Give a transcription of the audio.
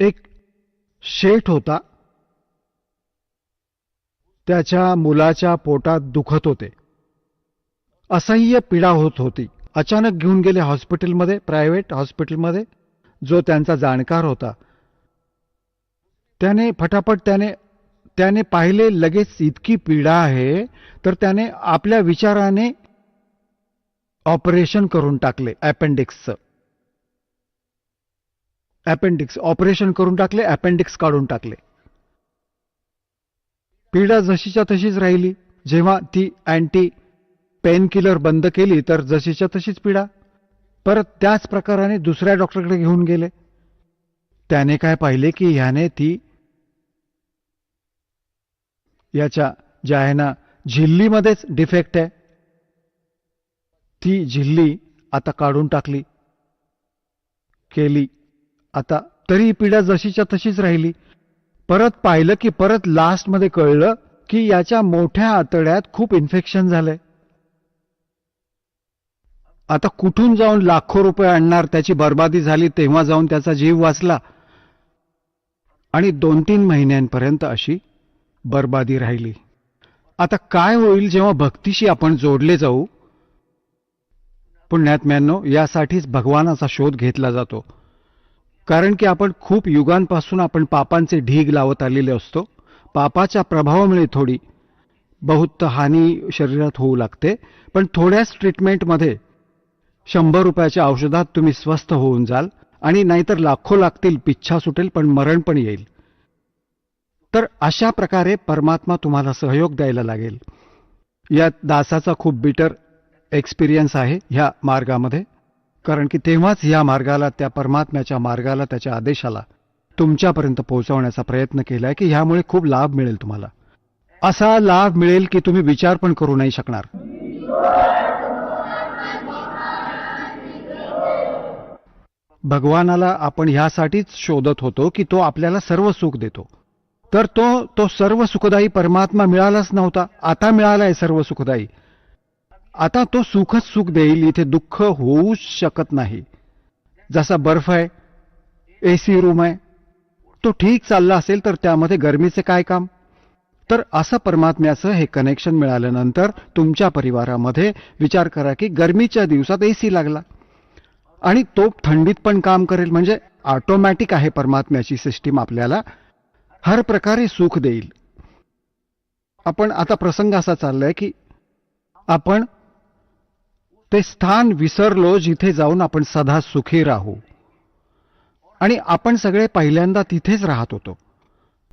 एक शेठ होता. त्याच्या मुलाच्या पोटात दुखत होते. असह्य पीडा होत होती. अचानक घेऊन गेले हॉस्पिटलमध्ये प्रायव्हेट हॉस्पिटलमध्ये जो त्यांचा जाणकार होता. त्याने फटाफट त्याने त्याने पाहिले लगेच इतकी पीडा आहे तर त्याने आपल्या विचाराने ऑपरेशन करून टाकले अपेंडिक्सचं अपेंडिक्स ऑपरेशन करून टाकले अपेंडिक्स काढून टाकले. पीडा जशीच्या तशीच राहिली. जेव्हा ती अँटी पेन किलर बंद केली तर जशीच्या तशीच पीडा. परत त्याच प्रकाराने दुसऱ्या डॉक्टरकडे घेऊन गेले. त्याने काय पाहिले की ह्याने ती याच्या ज्या आहे ना झिल्लीमध्येच डिफेक्ट आहे. ती झिल्ली आता काढून टाकली केली. आता तरी ही जशीच्या तशीच राहिली. परत पाहिलं की परत लास्टमध्ये कळलं की याच्या मोठ्या आतड्यात खूप इन्फेक्शन झालंय. आता कुठून जाऊन लाखो रुपये आणणार त्याची बर्बादी झाली तेव्हा जाऊन त्याचा जीव वाचला. आणि दोन तीन महिन्यांपर्यंत अशी बर्बादी राहिली. आता काय होईल जेव्हा भक्तीशी आपण जोडले जाऊ? पुण्यात्म्यांनो यासाठीच भगवानाचा शोध घेतला जातो. कारण की आपण खूप युगांपासून आपण पापांचे ढीग लावत आलेले असतो. पापाच्या प्रभावामुळे थोडी बहुत हानी शरीरात होऊ लागते. पण थोड्याच ट्रीटमेंटमध्ये शंभर रुपयाच्या औषधात तुम्ही स्वस्थ होऊन जाल आणि नाहीतर लाखो लागतील पिच्छा सुटेल पण मरण पण येईल. तर अशा प्रकारे परमात्मा तुम्हाला सहयोग द्यायला लागेल. यात दासाचा खूप बिटर एक्सपिरियन्स आहे ह्या मार्गामध्ये. कारण की तेव्हाच या मार्गाला त्या परमात्म्याच्या मार्गाला त्याच्या आदेशाला तुमच्यापर्यंत पोहोचवण्याचा प्रयत्न केलाय की ह्यामुळे खूप लाभ मिळेल तुम्हाला. असा लाभ मिळेल की तुम्ही विचार पण करू नाही शकणार. भगवानाला आपण ह्यासाठीच शोधत होतो की तो आपल्याला सर्व सुख देतो. तर तो तो सर्व सुखदायी परमात्मा मिळालाच नव्हता. आता मिळालाय सर्व सुखदायी. आता तो सुखच सुख देईल इथे दुःख होऊच शकत नाही. जसा बर्फ आहे ए सी रूम आहे तो ठीक चालला असेल तर त्यामध्ये गरमीचे काय काम? तर असं परमात्म्याचं हे कनेक्शन मिळाल्यानंतर तुमच्या परिवारामध्ये विचार करा की गरमीच्या दिवसात ए सी लागला. आणि तो थंडीत पण काम करेल म्हणजे ऑटोमॅटिक आहे परमात्म्याची सिस्टीम आपल्याला. हर प्रकारे सुख देईल. आपण आता प्रसंग असा चाललाय की आपण ते स्थान विसरलो जिथे जाऊन आपण सदा सुखी राहू. आणि आपण सगळे पहिल्यांदा तिथेच राहत होतो.